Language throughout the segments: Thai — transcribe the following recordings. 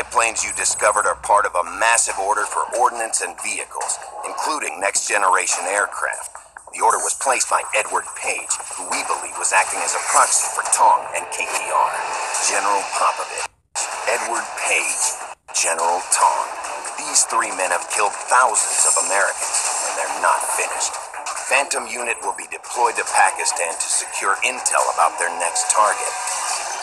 planes you discovered are part of a massive order for ordnance and vehicles, including next generation aircraft. The order was placed by Edward Page, who we believe was acting as a proxy for Tong and KTR. General Popovich, Edward Page, General Tong. These three men have killed thousands of Americans, and they're not finished. Phantom Unit will be deployed to Pakistan to secure intel about their next target.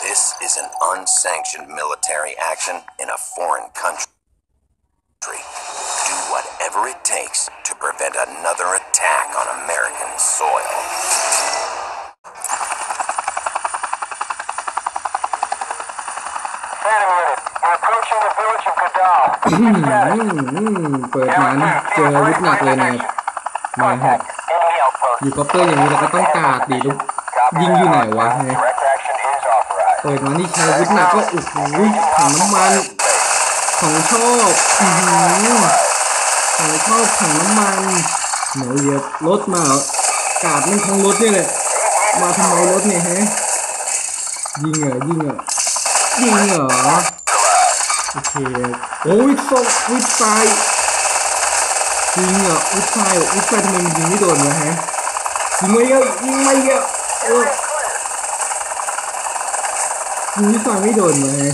This is an unsanctioned military action in a foreign country. Do whatever it takes to prevent another attack on American soil. Phantom Unit, we're approaching the village of Gadal. อืมอืมเปิดมานี่เจออาวุธหนักเลยนะครับมาฮะ Enemy outpost. อยู่คอปเปอร์อย่างนี้เราก็ต้องกาดดีลูก ยิงอยู่ไหนวะไง Direct action is authorized. เปิดมานี่ใช้อาวุธหนักก็โอ้โหถังน้ำมันของชอบอือของชอบถังน้ำมันเหนียวเหยียบรถมาเหรอกาดมันของรถนี่แหละมาทำไมรถเนี่ยฮะยิงเหรอยิงเหรอยิงเหรอโอเคโอ้ยส่งวิดไฟยิงเหรอวิดไฟวิดไฟทำไมมันยิงไม่โดนวะฮะยิงไม่เยอะยิงไม่เยอะเออ ยิงวิสายไม่โดนเลย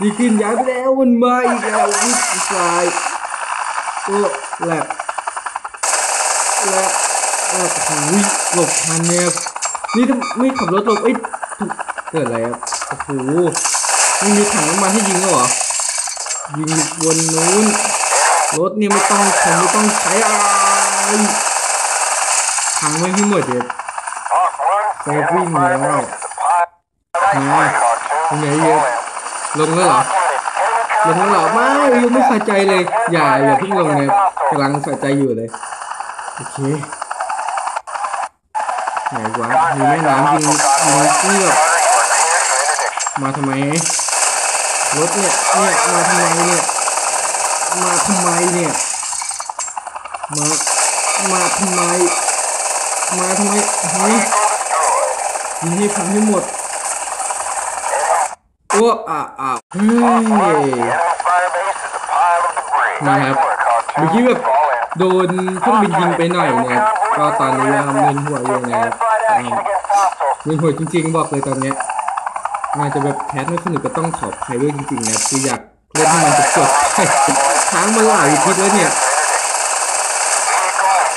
ดีขึ้นย้ายไปแล้วมันมาอีกแล้ววิสายโอ้แหลกแหลกแหลกโอ้ยหลบทันเนี่ยนี่ถ้าไม่ขับรถหลบเอ้ยเกิดอะไรครับโอ้โหไม่มีถังน้ำมันให้ยิงแล้วเหรอยิงบนนู้นรถนี่ไม่ต้องคงไม่ต้องใช้อะไรถังไว้ให้หมดเด็ด Off one. Fair Enemy green fire now. Base is a pod. Nice Now. work, Cartoon. ตรงไหน Fall เยอะลงแล้วเหรอ ลงแล้วเหรอ ไม่ยังไม่ใส่ใจเลย อย่าอย่าเพิ่งลงเลยกำลังใส่ใจอยู่เลย โอเคไหนวะมีแม่น้ำยิงยิงนี่แบบ Carter, you are cleared for interdiction. มาทำไม รถเนี่ย เนี่ย มาทำไมเนี่ย มาทำไมเนี่ย มา มาทำไม มาทำไมเฮะ Vehicle destroyed. ยิงให้พังให้หมด โอ้อะอะเฮ้ยนะครับเมื่อกี้แบบโดนเครื่องบินยิงไปหน่อยเนี่ยก็ตอนนี้ก็มึนหัวอยู่นะครับมึนหัวจริง ๆ บอกเลยตอนเนี้ยอาจจะแบบแคสไม่สนุกก็ต้องขออภัยด้วยจริงๆนะคืออยากเล่นให้มันจบๆค้างมาหลายทีแล้วเนี่ย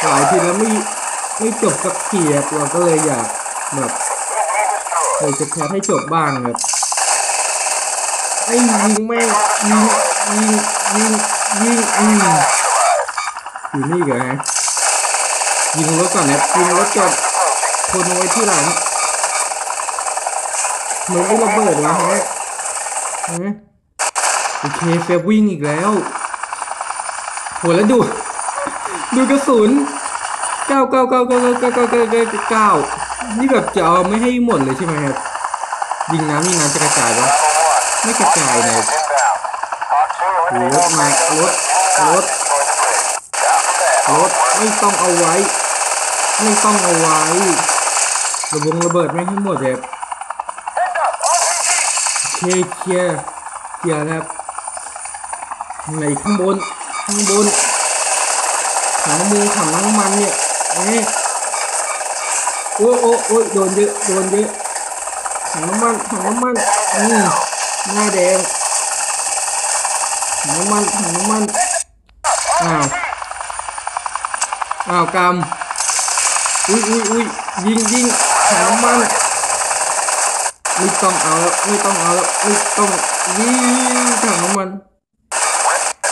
หลายทีแล้วไม่ไม่จบสักทีครับเราก็เลยอยากแบบอยากจะแคสให้จบบ้างครับ ไอ้ยิงแม่งยิงยิงยิงยิงอืมอยู่นี่เหรอฮะยิงรถก่อนนะยิงรถก่อนคนเอาไว้ที่หลังเหมือนไอ้ระเบิดวะฮะฮะโอเคเซฟวิ่งอีกแล้วโหแล้วดู ดูกระสุนเก้าเก้าเก้าเก้าเก้าเก้าเก้าเก้าเก้านี่แบบจะเอาไม่ให้หมดเลยใช่ไหมครับยิงน้ำยิงน้ำจะกระจายปะ ไม่กระจายเลยรถมารถรถรถไม่ต้องเอาไว้ ไม่ต้องเอาไว้ระบงระเบิดไม่ให้หมดเลย Heads up. RPG. โอเคเคลียร์เคลียร์นะครับไหนข้างบนข้างบนถังน้ำมูถังน้ำมันเนี่ยเอ๊ะโอ้โอ้โอ้โดนเยอะโดนเยอะถังน้ำมันถังน้ำมันอืม หน้าแดงน้ำมันถังน้ำมัน อ้าว อ้าวกำอุ้ยอุ้ยอุ้ยยิงยิงถังน้ำมันไม่ต้องเอาไม่ต้องเอาไม่ต้องยิงถังน้ำมัน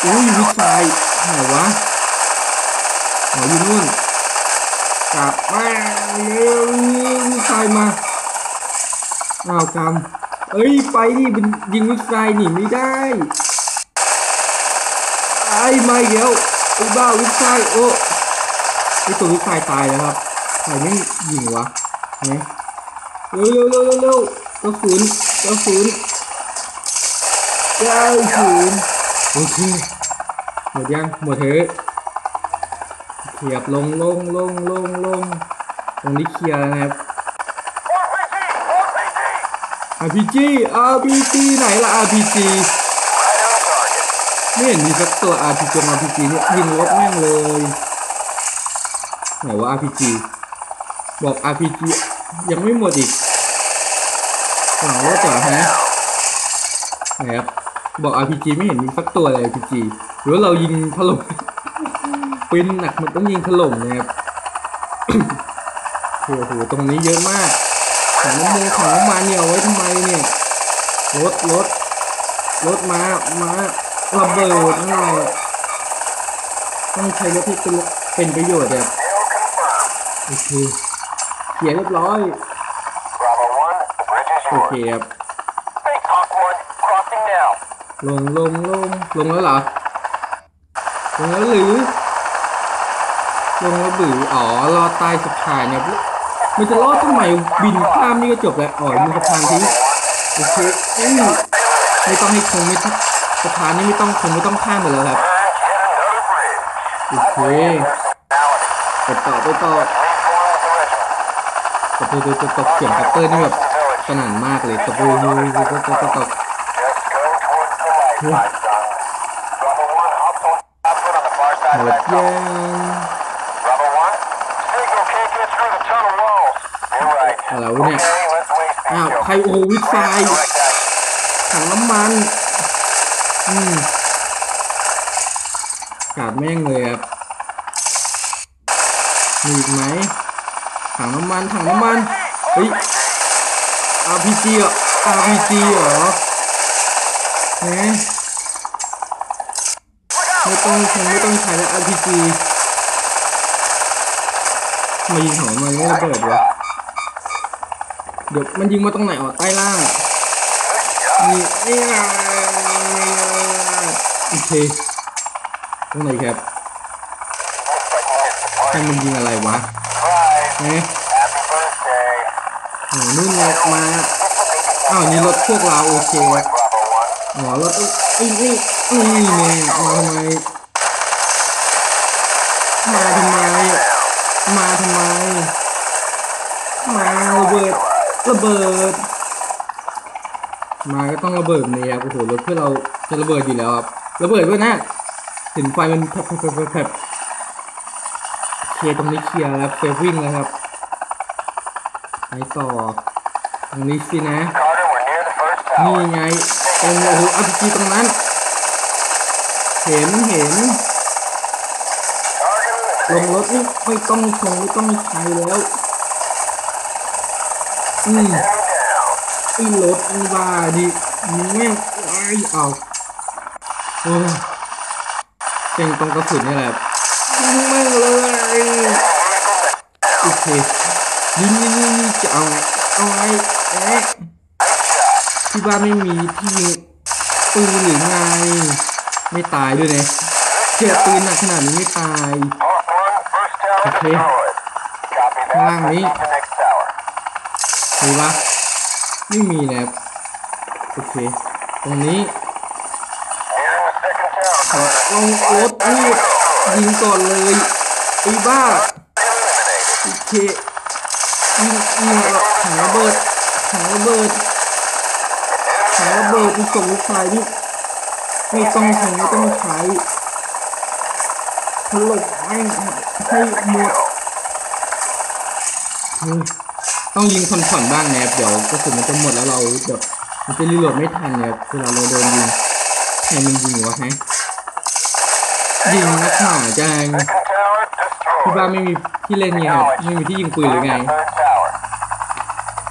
อุ้ยวิสัยไหนวะอ๋ออยู่นู่นกลับมาเร็ววิสัยมาอ้าวกำ เอ้ยไปดิเป็นยิงวิสัยหนีไม่ได้ไอ้มาอีกแล้วไอ้บ้าวิสัยโอ้ไอ้ตัววิสัยตายแล้วครับใครไม่ยิงวะเฮ้ยเร็วเร็วเร็วเร็วเร็วกระสุนกระสุนกระสุนโอเคหมดยังหมดเถอะเขียบลงลงลงลงลงตรงนี้เคลียร์นะครับ RPG. RPG. RPG RPG ไหนล่ะ RPG Right on target. ไม่เห็นมีสักตัว RPG จง RPG เนี่ยยิงรถแม่งเลย ไหนว่า RPG บอก RPG ยังไม่หมดอีกหลังรถเหรอฮะไหนครับบอก RPG ไม่เห็นมีสักตัวเลย RPG หรือเรายิงถล่มปืนหนักมันต้องยิงถล่มนะครับโอ้โหตรงนี้เยอะมาก ถังน้ำมันถังน้ำมันเนี่ยไว้ทำไมเนี่ยรถรถรถมามาระเบิดนั่นแหละต้องใช้รถที่เป็นเป็นประโยชน์แบบโอเคเขียนเรียบร้อยโอเคครับลงลงลงลงแล้วเหรอลงแล้วหรือลงแล้วหรืออ๋อรอดใต้สะพานเนี่ย มันจะรอดทำไมบินข้ามนี่ก็จบแล้วอ๋อมีสะพานทิ้งโอเคอุ้ยไม่ต้องให้คงไม่ต้องสะพานนี่ไม่ต้องคงไม่ต้องข้ามไปแล้วครับโอเคไปต่อไปต่อ Reform the regiment. ตบตบตบตบเสียงคัตเตอร์นี่แบบสนั่นมากเลยตบตบตบตบตบตบตบ Just go towards อะไรวะเนี่ย อ้าวใครโอ้วิดไฟถังน้ำมันอืมกาดแม่งเลยครับมีอีกไหมถังน้ำมันถังน้ำมันเฮ้ย RPG เหรอ RPG เหรอแหมไม่ต้องคงไม่ต้องใช้แล้ว RPG มายิงของมันไม่ระเบิดวะ เดี๋ยวมันยิงมาตรงไหนอ๋อใต้ล่างนี่นี่โอเคตรงไหนครับใครมันยิงอะไรวะเอ๊ะ Happy birthday. โอ้นู่นไงมาอ้าวนี่รถพวกเราโอเค Bravo 1. อ๋อรถไอ้นี่นี่เนี่ยมาทำไมมาทำไมมาทำไม มาระเบิด ระเบิด มาก็ต้องระเบิดเนี่ยครับโอ้โหรถเพื่อเราจะระเบิดอยู่แล้วครับระเบิดด้วยนะเห็นไฟมันแผลบแผลบแผลบเคลียร์ตรงนี้เคลียร์แล้วเซฟวิ่งแล้วครับไปต่อตรงนี้สินะนี่ไงตรงโอ้โหอาร์พีตรงนั้น เห็นเห็นลงรถนี่ไม่ต้องชงไม่ต้องใช้แล้ว อืม Enemy down. ไอ้รถนี่บ้าดิแม่งไอ้เอาโอ้เก่งตรงกระสุนนี่แหละแม่งเลยโอเคยิงยิงยิงจะเอาเอาไงเอ๊ะที่บ้านไม่มีที่ยิงปืนหรือไง ไม่ตายด้วยเนี่ยเจอปืนหนักขนาดนี้ไม่ตาย Hawk 1, first tower Okay. destroyed. Copy that. Lang Proceed đi. มีปะไม่มีนะครับโอเค ตรงนี้ขอลงรถนี่ยิงก่อนเลยไอ้บ้าโอเคยิงยิงเอาถังระเบิดถังระเบิดถังระเบิดที่ส่งลูกชายนี่ไม่ต้องใช้ไม่ต้องใช้ถล่มให้ให้หมดเฮ้ย ต้องยิงผ่อนๆบ้างนะครับเดี๋ยวกระสุนมันจะหมดแล้วเราเดี๋ยวมันจะรีโหลดไม่ทันเนี่ยเวลาเราโดนยิงใครมันยิงวะฮะยิงนักหนาจัง Second tower ที่บ้านไม่มีที่เล่นไงครับไม่มีที่ยิงปืนหรือไง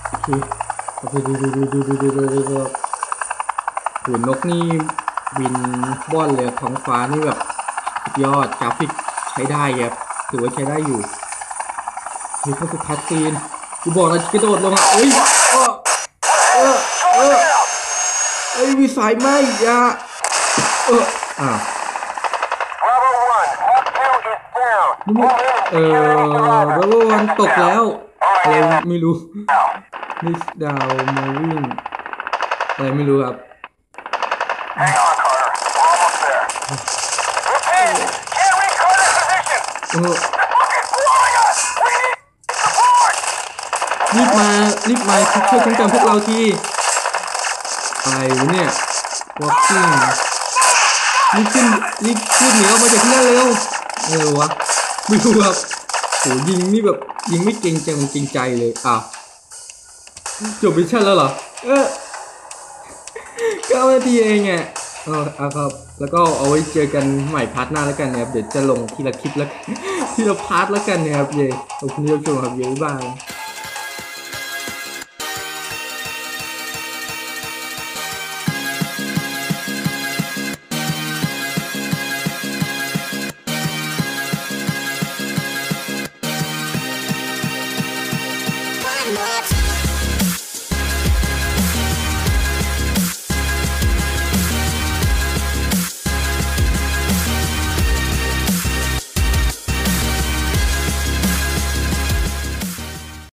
โอเคดูดูดูดูดูดูดูดูหูนกนี่บินบ้อนเลยท้องฟ้านี่แบบยอดกราฟิกใช้ได้ครับถือว่าใช้ได้อยู่มีเข้าสู่คัสซีน กูบอกนะกระโดดลงอะเอ้ยเออเออเออเอ้ยมีสายไหมอย่าเอออ่าว Bravo 1, Hawk 2 is down. นี่ Move มัน in เอ and อ secure any แล้ survivors. ววันตกแล้วอะไร Alright, ไม่รู้ now. นิสดาวมาวิ่งอะไรไม่รู้ครับ Hang on, Carter. We're almost there. Repeat! Can't reach Carter's position! เออ รีบมารีบมาช่วยคุ้มกันพวกเราทีอะไรวะเนี่ย walking รีบขึ้นรีบขึ้นหนีออกมาจากที่นั่นเร็วเออวะไม่รู้ครับโหยิงนี่แบบยิงไม่เกรงใจมันเกรงใจเลยอ้าวจบมิชชั่นแล้วเหรอเออเก้านาทีเองอะเออเอาครับ แล้วก็เอาไว้เจอกันใหม่พาร์ทหน้าแล้วกันนะครับ เดี๋ยวจะลงทีละคลิปแล้วทีละพาร์ทแล้วกันนะครับเย่ขอบคุณที่รับชมครับเย่บ๊ายบาย